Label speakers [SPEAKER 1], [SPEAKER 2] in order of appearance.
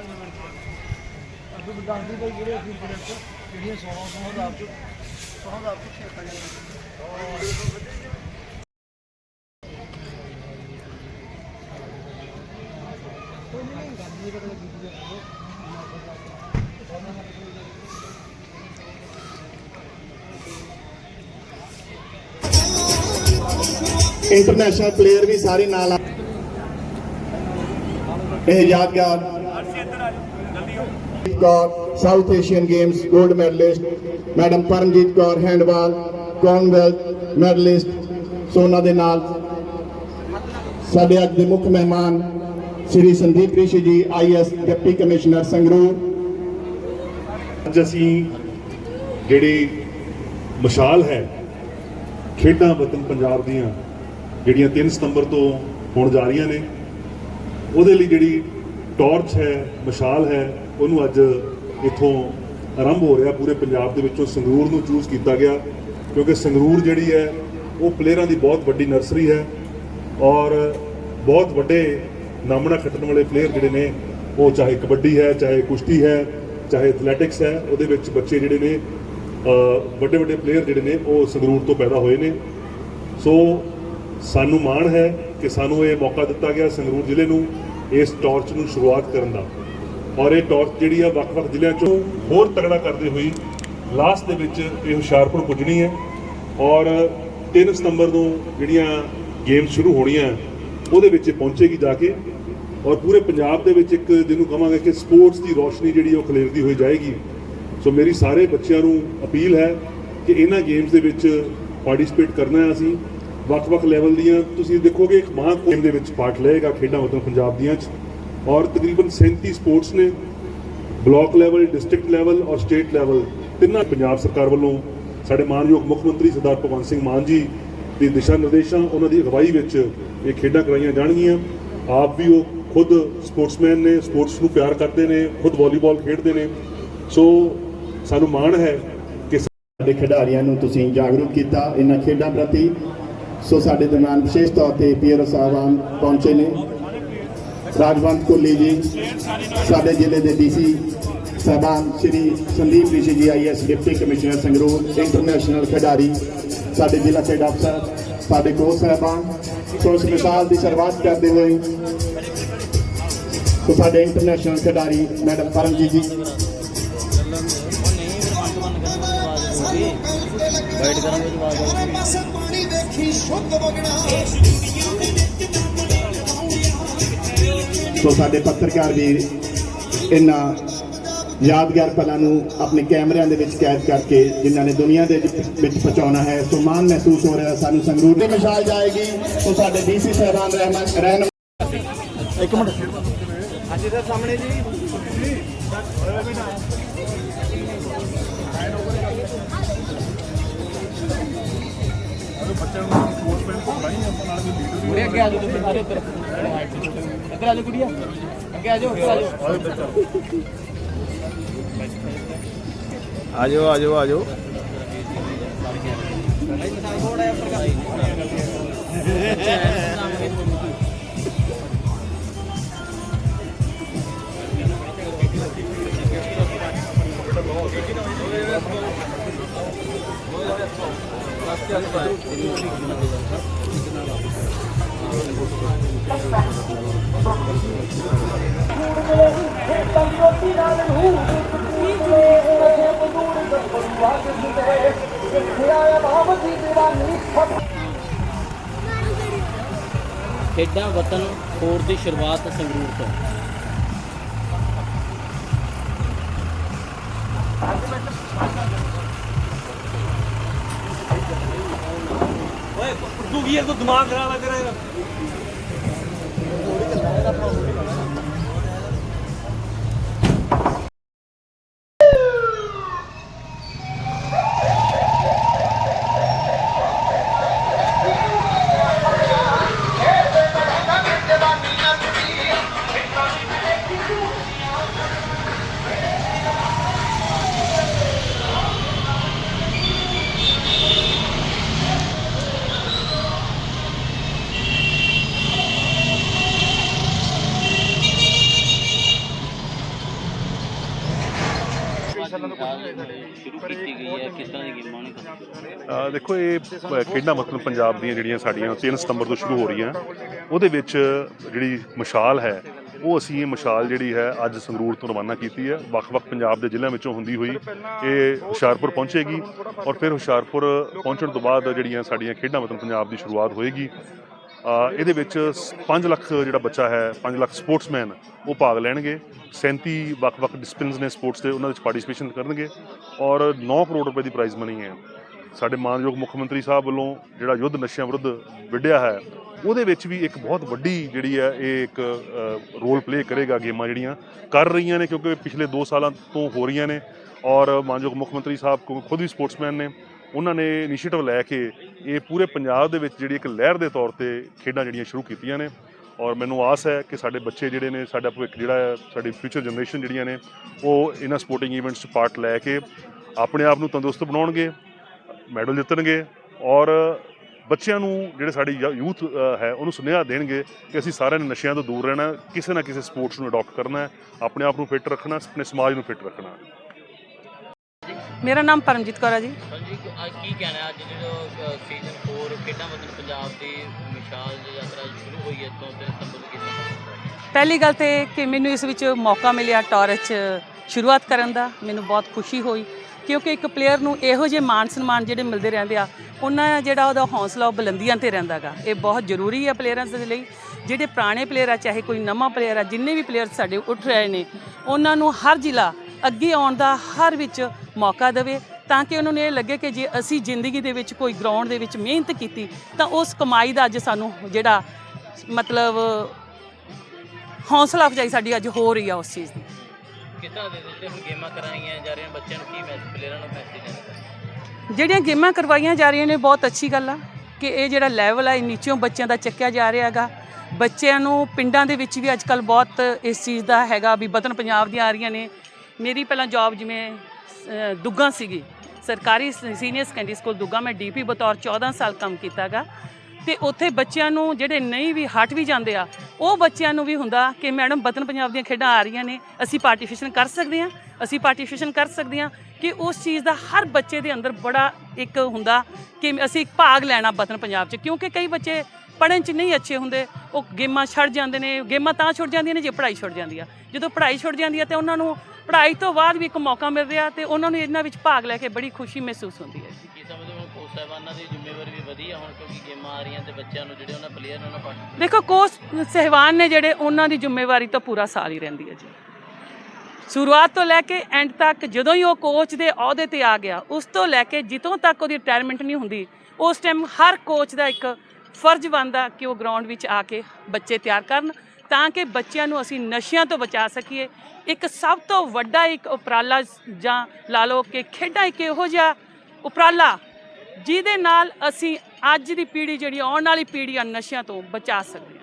[SPEAKER 1] ਅੱਗੇ ਬਦਾਂਦੀ ਦੇ ਜਿਹੜੇ ਅਸੀਂ ਪ੍ਰੋਡਕਟ ਜਿਹੜੀਆਂ 16 16 ਦਾ ਆਪ 16 ਦਾ ਆਪ ਕੁਛ ਰੱਖਾ
[SPEAKER 2] ਇੰਟਰਨੈਸ਼ਨਲ ਪਲੇਅਰ ਵੀ ਸਾਰੇ ਨਾਲ ਆ। ਇਹ ਯਾਦਗਾਰ। ਕੌਰ ਸਾਊਥ ਏਸ਼ੀਅਨ ਗੇਮਸ 골ਡ medalist madam Paramjit Kaur handball Commonwealth medalist ਸੋਨਾ ਦੇ ਨਾਲ ਸਾਡੇ ਅੱਜ ਦੇ ਮੁੱਖ ਮਹਿਮਾਨ ਸ਼੍ਰੀ Sandeep Rishi ji IAS deputy commissioner Sangrur.
[SPEAKER 3] ਅੱਜ ਅਸੀਂ ਜਿਹੜੀ ਮਸ਼ਾਲ ਹੈ ਖੇਡਾਂ ਵਤਨ ਪੰਜਾਬ ਦੀਆਂ ਜਿਹੜੀਆਂ 3 ਸਤੰਬਰ ਤੋਂ ਹੋਣ ਜਾ ਰਹੀਆਂ ਨੇ ਉਹਦੇ ਲਈ ਜਿਹੜੀ ਟਾਰਚ ਹੈ, ਮਸ਼ਾਲ ਹੈ, ਉਹਨੂੰ ਅੱਜ ਇੱਥੋਂ ਆਰੰਭ ਹੋ ਰਿਹਾ। ਪੂਰੇ ਪੰਜਾਬ ਦੇ ਵਿੱਚੋਂ ਸੰਗਰੂਰ ਨੂੰ ਚੂਜ਼ ਕੀਤਾ ਗਿਆ, ਕਿਉਂਕਿ ਸੰਗਰੂਰ ਜਿਹੜੀ ਹੈ, ਉਹ ਪਲੇਅਰਾਂ ਦੀ ਬਹੁਤ ਵੱਡੀ ਨਰਸਰੀ ਹੈ ਔਰ ਬਹੁਤ ਵੱਡੇ ਨਾਮਣਾ ਖੱਟਣ ਵਾਲੇ ਪਲੇਅਰ ਜਿਹੜੇ ਨੇ, ਉਹ ਚਾਹੇ ਕਬੱਡੀ ਹੈ, ਚਾਹੇ ਕੁਸ਼ਤੀ ਹੈ, ਚਾਹੇ ਐਥਲੈਟਿਕਸ ਹੈ, ਉਹਦੇ ਵਿੱਚ ਬੱਚੇ ਜਿਹੜੇ ਨੇ ਵੱਡੇ ਵੱਡੇ ਪਲੇਅਰ ਜਿਹੜੇ ਨੇ, ਉਹ ਸੰਗਰੂਰ ਤੋਂ ਪੈਦਾ ਹੋਏ ਨੇ। ਸੋ, ਸਾਨੂੰ ਮਾਣ ਹੈ ਕਿ ਸਾਨੂੰ ਇਹ ਮੌਕਾ ਦਿੱਤਾ ਗਿਆ ਸੰਗਰੂਰ ਜ਼ਿਲ੍ਹੇ ਨੂੰ ਇਸ ਟਾਰਚ ਨੂੰ ਸ਼ੁਰੂਆਤ ਕਰਨ ਦਾ। ਔਰ ਇਹ ਟਾਰਚ ਜਿਹੜੀ ਆ ਵੱਖ-ਵੱਖ ਜ਼ਿਲ੍ਹਿਆਂ ਚੋਂ ਹੋਰ ਤਗੜਾ ਕਰਦੇ ਹੋਈ ਲਾਸਟ ਦੇ ਵਿੱਚ ਇਹ ਹੁਸ਼ਿਆਰਪੁਰ ਪੁੱਜਣੀ ਹੈ। ਔਰ 3 ਸਤੰਬਰ ਨੂੰ ਜਿਹੜੀਆਂ ਗੇਮਸ ਸ਼ੁਰੂ ਹੋਣੀਆਂ, ਉਹਦੇ ਵਿੱਚ ਇਹ ਪਹੁੰਚੇਗੀ ਜਾ ਕੇ। ਔਰ ਪੂਰੇ ਪੰਜਾਬ ਦੇ ਵਿੱਚ ਇੱਕ ਜਿਹਨੂੰ ਕਹਾਂਗੇ ਕਿ ਸਪੋਰਟਸ ਦੀ ਰੋਸ਼ਨੀ ਜਿਹੜੀ ਉਹ ਖਲੇਰਦੀ ਹੋਈ ਜਾਏਗੀ। ਸੋ ਮੇਰੀ ਸਾਰੇ ਬੱਚਿਆਂ ਨੂੰ ਅਪੀਲ ਹੈ ਕਿ ਇਹਨਾਂ ਗੇਮਸ ਦੇ ਵਿੱਚ ਪਾਰਟਿਸਿਪੇਟ ਕਰਨਾ ਹੈ ਅਸੀਂ। ਵੱਖ-ਵੱਖ ਲੈਵਲ ਦੀਆਂ ਤੁਸੀਂ ਦੇਖੋਗੇ ਇੱਕ ਮਹਾਂ ਗੇਮ ਦੇ ਵਿੱਚ ਪਾਰਟ ਲਏਗਾ ਖੇਡਾਂ ਵਤਨ ਪੰਜਾਬ ਦੀਆਂ ਚ। ਔਰ ਤਕਰੀਬਨ 37 ਸਪੋਰਟਸ ਨੇ ਬਲਾਕ ਲੈਵਲ ਡਿਸਟ੍ਰਿਕਟ ਲੈਵਲ ਔਰ ਸਟੇਟ ਲੈਵਲ ਤਿੰਨਾਂ ਪੰਜਾਬ ਸਰਕਾਰ ਵੱਲੋਂ ਸਾਡੇ ਮਾਨਯੋਗ ਮੁੱਖ ਮੰਤਰੀ ਸਰਦਾਰ ਭਗਵੰਤ ਸਿੰਘ ਮਾਨ ਜੀ ਦੀ ਦਿਸ਼ਾ ਨਿਰਦੇਸ਼ਾਂ, ਉਹਨਾਂ ਦੀ ਅਗਵਾਈ ਵਿੱਚ ਇਹ ਖੇਡਾਂ ਕਰਾਈਆਂ ਜਾਣਗੀਆਂ। ਆਪ ਵੀ ਉਹ ਖੁਦ ਸਪੋਰਟਸਮੈਨ ਨੇ ਸਪੋਰਟਸ ਨੂੰ ਪਿਆਰ ਕਰਦੇ ਨੇ, ਖੁਦ ਵਾਲੀਬਾਲ ਖੇਡਦੇ ਨੇ। ਸੋ ਸਾਨੂੰ ਮਾਣ ਹੈ ਕਿ
[SPEAKER 2] ਸਾਡੇ ਖਿਡਾਰੀਆਂ ਨੂੰ ਤੁਸੀਂ ਜਾਗਰੂਕ ਕੀਤਾ ਇਹਨਾਂ ਖੇਡਾਂ ਪ੍ਰਤੀ। ਸੋ ਸਾਡੇ ਦਰਮਿਆਨ ਵਿਸ਼ੇਸ਼ ਤੌਰ ਤੇ ਪੀਆਰ ਸਾਹਿਬਾਨ ਪਹੁੰਚੇ ਨੇ। ਰਾਜਵੰਤ ਕੋਲੀ ਜੀ, ਸਾਡੇ ਜ਼ਿਲ੍ਹੇ ਦੇ ਡੀਸੀ ਸਾਹਿਬਾਨ Shri Sandeep Rishi ji IAS deputy commissioner Sangrur, international ਖਿਡਾਰੀ, ਸਾਡੇ ਜ਼ਿਲ੍ਹਾ ਖੇਡ ਅਫਸਰ, ਸਾਡੇ ਕੋਚ ਸਾਹਿਬਾਨ। ਸੋ ਇਸ ਮਿਸਾਲ ਦੀ ਸ਼ੁਰੂਆਤ ਕਰਦੇ ਹੋਏ ਸੋ ਸਾਡੇ ਇੰਟਰਨੈਸ਼ਨਲ ਖਿਡਾਰੀ ਮੈਡਮ ਪਰਮਜੀਤ ਜੀ।
[SPEAKER 1] ਵਾਈਟ ਕਰਾਂਗੇ ਜਵਾਬ
[SPEAKER 4] ਪਾਸੇ ਸ਼ੁੱਧ ਵਗਣਾ।
[SPEAKER 2] ਸੋ ਸਾਡੇ ਪੱਤਰਕਾਰ ਵੀਰ ਇਹਨਾਂ ਯਾਦਗਾਰ ਪਲਾਂ ਨੂੰ ਆਪਣੇ ਕੈਮਰਿਆਂ ਦੇ ਵਿੱਚ ਕੈਦ ਕਰਕੇ ਜਿਨ੍ਹਾਂ ਨੇ ਦੁਨੀਆ ਦੇ ਵਿੱਚ ਪਹੁੰਚਾਉਣਾ ਹੈ ਸੋ ਮਾਣ ਮਹਿਸੂਸ ਹੋ ਰਿਹਾ ਸਾਨੂੰ ਸੰਗਰੂਰ ਦੀ ਮਿਸਾਲ ਜਾਏਗੀ। ਸੋ ਸਾਡੇ ਡੀਸੀ ਸਹਿਬਾਨ ਰਹਿਮਤ ਰਹਿਣ
[SPEAKER 1] ਇੱਕ ਮਿੰਟ। ਹਾਂਜੀ ਸਰ ਸਾਹਮਣੇ ਜੀ। ਕੁੜੀਆ ਅੱਗੇ ਆ ਜਾਓ ਤੁਸੀਂ ਸਾਰੇ ਇੱਧਰ। ਇੱਧਰ ਆ ਜਾਓ ਕੁੜੀਆ। ਅੱਗੇ ਆ ਜਾਓ ਇੱਧਰ ਆ ਜਾਓ।
[SPEAKER 5] ਆਜੋ ਆਜੋ ਆਜੋ
[SPEAKER 6] ਖੇਡਾਂ ਵਤਨ ਫੋਰ ਦੀ ਸ਼ੁਰੂਆਤ ਸੰਗਰੂਰ ਤੋਂ।
[SPEAKER 1] ਤੂੰ ਕੀ ਤੂੰ ਦਿਮਾਗ ਖਰਾਬ ਕਰ ਰਿਹਾ
[SPEAKER 6] ਇਹ ਕਿਸ ਤਰ੍ਹਾਂ ਦੀ ਗੇਮਾਂ ਨੇ
[SPEAKER 3] ਅ, ਦੇਖੋ ਇਹ ਅ, ਖੇਡਾਂ ਮਤਲਬ ਪੰਜਾਬ ਦੀਆਂ ਜਿਹੜੀਆਂ ਸਾਡੀਆਂ 3 ਸਤੰਬਰ ਤੋਂ ਸ਼ੁਰੂ ਹੋ ਰਹੀਆਂ। ਉਹਦੇ ਵਿੱਚ ਜਿਹੜੀ ਮਸ਼ਾਲ ਹੈ ਉਹ ਅਸੀਂ ਇਹ ਮਸ਼ਾਲ ਜਿਹੜੀ ਹੈ ਅੱਜ ਸੰਗਰੂਰ ਤੋਂ ਰਵਾਨਾ ਕੀਤੀ ਹੈ। ਵੱਖ-ਵੱਖ ਪੰਜਾਬ ਦੇ ਜ਼ਿਲ੍ਹਿਆਂ ਵਿੱਚੋਂ ਹੁੰਦੀ ਹੋਈ ਇਹ ਹੁਸ਼ਿਆਰਪੁਰ ਪਹੁੰਚੇਗੀ ਔਰ ਫਿਰ ਹੁਸ਼ਿਆਰਪੁਰ ਪਹੁੰਚਣ ਤੋਂ ਬਾਅਦ ਜਿਹੜੀਆਂ ਸਾਡੀਆਂ ਖੇਡਾਂ ਮਤਲਬ ਪੰਜਾਬ ਦੀ ਸ਼ੁਰੂਆਤ ਹੋਏਗੀ ਇਹਦੇ ਵਿੱਚ 5 ਲੱਖ ਜਿਹੜਾ ਬੱਚਾ ਹੈ 5 ਲੱਖ ਸਪੋਰਟਸਮੈਨ ਉਹ ਭਾਗ ਲੈਣਗੇ। 37 ਵੱਖ-ਵੱਖ ਡਿਸਪਲਿਨਸ ਨੇ ਸਪੋਰਟਸ ਦੇ ਉਹਨਾਂ ਵਿੱਚ ਪਾਰਟਿਸਿਪੇਸ਼ਨ ਕਰਨਗੇ ਔਰ 9 ਕਰੋੜ ਰੁਪਏ ਦੀ ਪ੍ਰਾਈਜ਼ ਮਨੀ ਹੈ। ਸਾਡੇ ਮਾਨਯੋਗ ਮੁੱਖ ਮੰਤਰੀ ਸਾਹਿਬ ਵੱਲੋਂ ਜਿਹੜਾ ਯੁੱਧ ਨਸ਼ਿਆਂ ਵਿਰੁੱਧ ਵਿੱਢਿਆ ਹੈ, ਉਹਦੇ ਵਿੱਚ ਵੀ ਇੱਕ ਬਹੁਤ ਵੱਡੀ ਜਿਹੜੀ ਹੈ, ਇਹ ਇੱਕ ਰੋਲ ਪਲੇ ਕਰੇਗਾ ਗੇਮਾਂ ਜਿਹੜੀਆਂ ਕਰ ਰਹੀਆਂ ਨੇ ਕਿਉਂਕਿ ਪਿਛਲੇ 2 ਸਾਲਾਂ ਤੋਂ ਹੋ ਰਹੀਆਂ ਨੇ ਔਰ ਮਾਨਯੋਗ ਮੁੱਖ ਮੰਤਰੀ ਸਾਹਿਬ ਕੋ- ਖੁਦ ਵੀ ਸਪੋਰਟਸਮੈਨ ਨੇ। ਉਹਨਾਂ ਨੇ ਇਨੀਸ਼ੀਏਟਿਵ ਲੈ ਕੇ ਇਹ ਪੂਰੇ ਪੰਜਾਬ ਦੇ ਵਿੱਚ ਜਿਹੜੀ ਇੱਕ ਲਹਿਰ ਦੇ ਤੌਰ ਤੇ ਖੇਡਾਂ ਜਿਹੜੀਆਂ ਸ਼ੁਰੂ ਕੀਤੀਆਂ ਨੇ। ਔਰ ਮੈਨੂੰ ਆਸ ਹੈ ਕਿ ਸਾਡੇ ਬੱਚੇ ਜਿਹੜੇ ਨੇ, ਸਾਡਾ ਭਵਿੱਖ ਜਿਹੜਾ ਹੈ, ਸਾਡੀ ਫਿਊਚਰ ਜਨਰੇਸ਼ਨ ਜਿਹੜੀਆਂ ਨੇ, ਉਹ ਇਹਨਾਂ ਸਪੋਰਟਿੰਗ ਇਵੈਂਟਸ 'ਚ ਪਾਰਟ ਲੈ ਕੇ ਆਪਣੇ ਆਪ ਨੂੰ ਤੰਦਰੁਸਤ ਬਣਾਉਣਗੇ ਮੈਡਲ ਜਿੱਤਣਗੇ ਔਰ ਬੱਚਿਆਂ ਨੂੰ ਜਿਹੜੇ ਸਾਡੀ ਯੂਥ ਹੈ, ਉਹਨੂੰ ਸੁਨੇਹਾ ਦੇਣਗੇ ਕਿ ਅਸੀਂ ਸਾਰਿਆਂ ਨੇ ਨਸ਼ਿਆਂ ਤੋਂ ਦੂਰ ਰਹਿਣਾ, ਕਿਸੇ ਨਾ ਕਿਸੇ ਸਪੋਰਟਸ ਨੂੰ ਅਡਾਪਟ ਕਰਨਾ ਹੈ, ਆਪਣੇ ਆਪ ਨੂੰ ਫਿੱਟ ਰੱਖਣਾ, ਆਪਣੇ ਸਮਾਜ ਨੂੰ ਫਿੱਟ ਰੱਖਣਾ
[SPEAKER 5] ਮੇਰਾ ਨਾਮ ਪਰਮਜੀਤ ਕੌਰ ਹੈ ਜੀ।
[SPEAKER 6] ਅੱਜ ਕੀ ਕਹਿਣਾ ਅੱਜ ਜਦੋਂ ਸੀਜ਼ਨ 4 ਖੇਡਾਂ ਵਤਨ ਪੰਜਾਬ ਦੀ ਮਿਸਾਲ ਯਾਤਰਾ ਸ਼ੁਰੂ ਹੋਈ ਹੈ, ਤੋਂ 3 ਸਤੰਬਰ ਕੀਤਾ
[SPEAKER 5] ਪਹਿਲੀ ਗੱਲ ਤੇ ਕਿ ਮੈਨੂੰ ਇਸ ਵਿੱਚ ਮੌਕਾ ਮਿਲਿਆ ਟੌਰਚ ਸ਼ੁਰੂਆਤ ਕਰਨ ਦਾ, ਮੈਨੂੰ ਬਹੁਤ ਖੁਸ਼ੀ ਹੋਈ, ਕਿਉਂਕਿ ਇੱਕ ਪਲੇਅਰ ਨੂੰ ਇਹੋ ਜਿਹੇ ਮਾਣ ਸਨਮਾਨ ਜਿਹੜੇ ਮਿਲਦੇ ਰਹਿੰਦੇ ਆ, ਉਹਨਾਂ ਦਾ ਜਿਹੜਾ ਉਹਦਾ ਹੌਸਲਾ ਉਹ ਬੁਲੰਦੀਆਂ ਤੇ ਰਹਿੰਦਾਗਾ ਇਹ ਬਹੁਤ ਜ਼ਰੂਰੀ ਹੈ ਪਲੇਅਰਾਂ ਦੇ ਲਈ, ਜਿਹੜੇ ਪੁਰਾਣੇ ਪਲੇਅਰ ਆ, ਚਾਹੇ ਕੋਈ ਨਵਾਂ ਪਲੇਅਰ ਆ, ਜਿੰਨੇ ਵੀ ਪਲੇਅਰ ਸਾਡੇ ਉੱਠ ਰਹੇ ਨੇ, ਉਹਨਾਂ ਨੂੰ ਹਰ ਜ਼ਿਲ੍ਹਾ ਅੱਗੇ ਆਉਣ ਦਾ ਹਰ ਵਿੱਚ ਮੌਕਾ ਦੇਵੇ ਤਾਂ ਕਿ ਉਹਨਾਂ ਨੂੰ ਇਹ ਲੱਗੇ ਕਿ ਜੇ ਅਸੀਂ ਜ਼ਿੰਦਗੀ ਦੇ ਵਿੱਚ ਕੋਈ ਗਰਾਊਂਡ ਦੇ ਵਿੱਚ ਮਿਹਨਤ ਕੀਤੀ ਤਾਂ ਉਸ ਕਮਾਈ ਦਾ ਅੱਜ ਸਾਨੂੰ ਜਿਹੜਾ ਮਤਲਬ ਹੌਸਲਾ ਅਫਜ਼ਾਈ ਸਾਡੀ ਅੱਜ ਹੋ ਰਹੀ ਆ ਉਸ ਚੀਜ਼ ਦੀ।
[SPEAKER 6] ਕਿਸ ਤਰ੍ਹਾਂ ਦੇ ਜਿਹੜੇ ਹੁਣ ਗੇਮਾਂ ਕਰਾਈਆਂ ਜਾ ਰਹੀਆਂ ਬੱਚਿਆਂ ਨੂੰ ਕੀ ਮੈਸੇਜ ਪਲੇਅਰਾਂ ਨੂੰ ਮੈਸੇਜ ਦੇਣਾ
[SPEAKER 5] ਜਿਹੜੀਆਂ ਗੇਮਾਂ ਕਰਵਾਈਆਂ ਜਾ ਰਹੀਆਂ ਨੇ ਬਹੁਤ ਅੱਛੀ ਗੱਲ ਆ ਕਿ ਇਹ ਜਿਹੜਾ ਲੈਵਲ ਆ ਇਹ ਨੀਚੋਂ ਬੱਚਿਆਂ ਦਾ ਚੱਕਿਆ ਜਾ ਰਿਹਾ ਹੈਗਾ। ਬੱਚਿਆਂ ਨੂੰ ਪਿੰਡਾਂ ਦੇ ਵਿੱਚ ਵੀ ਅੱਜਕੱਲ ਬਹੁਤ ਇਸ ਚੀਜ਼ ਦਾ ਹੈਗਾ ਵੀ ਬਤਨ ਪੰਜਾਬ ਦੀਆਂ ਆ ਰਹੀਆਂ ਨੇ। ਮੇਰੀ ਪਹਿਲਾਂ ਜੌਬ ਜਿਵੇਂ ਦੁੱਗਾ ਸੀਗੀ। ਸਰਕਾਰੀ ਸੀਨੀਅਰ ਸੈਕੰਡਰੀ ਸਕੂਲ ਦੁੱਗਾ ਮੈਂ ਡੀਪੀ ਬਤੌਰ 14 ਸਾਲ ਕੰਮ ਕੀਤਾਗਾ। ਤੇ ਉੱਥੇ ਬੱਚਿਆਂ ਨੂੰ ਜਿਹੜੇ ਨਹੀਂ ਵੀ, ਹਟ ਵੀ ਜਾਂਦੇ ਆ, ਉਹ ਬੱਚਿਆਂ ਨੂੰ ਵੀ ਹੁੰਦਾ ਕਿ ਮੈਡਮ ਬਤਨ ਪੰਜਾਬ ਦੀਆਂ ਖੇਡਾਂ ਆ ਰਹੀਆਂ ਨੇ, ਅਸੀਂ ਪਾਰਟਿਸਿਪੇਸ਼ਨ ਕਰ ਸਕਦੇ ਹਾਂ, ਅਸੀਂ ਪਾਰਟਿਸਿਪੇਸ਼ਨ ਕਰ ਸਕਦੇ ਹਾਂ ਕਿ ਉਸ ਚੀਜ਼ ਦਾ ਹਰ ਬੱਚੇ ਦੇ ਅੰਦਰ ਬੜਾ ਇੱਕ ਹੁੰਦਾ ਕਿ ਅਸੀਂ ਭਾਗ ਲੈਣਾ ਬਤਨ ਪੰਜਾਬ 'ਚ, ਕਿਉਂਕਿ ਕਈ ਬੱਚੇ ਪੜ੍ਹਨ 'ਚ ਨਹੀਂ ਅੱਛੇ ਹੁੰਦੇ, ਉਹ ਗੇਮਾਂ ਛੱਡ ਜਾਂਦੇ ਨੇ, ਗੇਮਾਂ ਤਾਂ ਛੁੱਟ ਜਾਂਦੀਆਂ ਨੇ ਜੇ ਪੜ੍ਹਾਈ ਛੁੱਟ ਜਾਂਦੀ ਆ। ਜਦੋਂ ਪੜ੍ਹਾਈ ਛੁੱਟ ਜਾਂਦੀ ਆ ਤੇ ਉਹਨਾਂ ਨੂੰ ਪੜ੍ਹਾਈ ਤੋਂ ਬਾਅਦ ਵੀ ਇੱਕ ਮੌਕਾ ਮਿਲ ਰਿਹਾ ਤੇ ਉਹਨਾਂ ਨੂੰ ਇਹਨਾਂ ਵਿੱਚ ਭਾਗ ਲੈ ਕੇ ਬੜੀ ਖੁਸ਼ੀ ਮਹਿਸੂਸ ਹੁੰਦੀ ਹੈ।
[SPEAKER 6] ਕੀ ਸਮਝਦੇ ਹੋ ਕੋਚ ਸਾਹਿਬਾਨਾਂ ਦੀ ਜ਼ਿੰਮੇਵਾਰੀ ਵੀ ਵਧੀ ਆ ਹੁਣ ਕਿਉਂਕਿ ਗੇਮਾਂ ਆ ਰਹੀਆਂ ਤੇ ਬੱਚਿਆਂ ਨੂੰ ਜਿਹੜੇ ਉਹਨਾਂ ਪਲੇਅਰ ਨੇ ਉਹਨਾਂ ਪਾਰਟਿਸਿਪੇਟ
[SPEAKER 5] ਦੇਖੋ ਕੋਚ ਸਹਿਵਾਨ ਨੇ ਜਿਹੜੇ ਉਹਨਾਂ ਦੀ ਜ਼ਿੰਮੇਵਾਰੀ ਤਾਂ ਪੂਰਾ ਸਾਲ ਹੀ ਰਹਿੰਦੀ ਹੈ ਜੀ। ਸ਼ੁਰੂਆਤ ਤੋਂ ਲੈ ਕੇ ਐਂਡ ਤੱਕ ਜਦੋਂ ਹੀ ਉਹ ਕੋਚ ਦੇ ਅਹੁਦੇ ਤੇ ਆ ਗਿਆ ਉਸ ਤੋਂ ਲੈ ਕੇ ਜਿੱਥੋਂ ਤੱਕ ਉਹਦੀ ਰਿਟਾਇਰਮੈਂਟ ਨਹੀਂ ਹੁੰਦੀ ਉਸ ਟਾਈਮ ਹਰ ਕੋਚ ਦਾ ਇੱਕ ਫਰਜ਼ ਬਣਦਾ ਕਿ ਉਹ ਗਰਾਊਂਡ ਵਿੱਚ ਆ ਕੇ ਬੱਚੇ ਤਿਆਰ ਕਰਨ। ਤਾਂ ਕਿ ਬੱਚਿਆਂ ਨੂੰ ਅਸੀਂ ਨਸ਼ਿਆਂ ਤੋਂ ਬਚਾ ਸਕੀਏ। ਇੱਕ ਸਭ ਤੋਂ ਵੱਡਾ ਇੱਕ ਉਪਰਾਲਾ ਜਾਂ ਲਾ ਲਓ ਕਿ ਖੇਡਾਂ ਇੱਕ ਇਹੋ ਜਿਹਾ ਉਪਰਾਲਾ ਜਿਹਦੇ ਨਾਲ ਅਸੀਂ ਅੱਜ ਦੀ ਪੀੜ੍ਹੀ ਜਿਹੜੀ ਆਉਣ ਵਾਲੀ ਪੀੜ੍ਹੀ ਆ ਨਸ਼ਿਆਂ ਤੋਂ ਬਚਾ ਸਕਦੇ।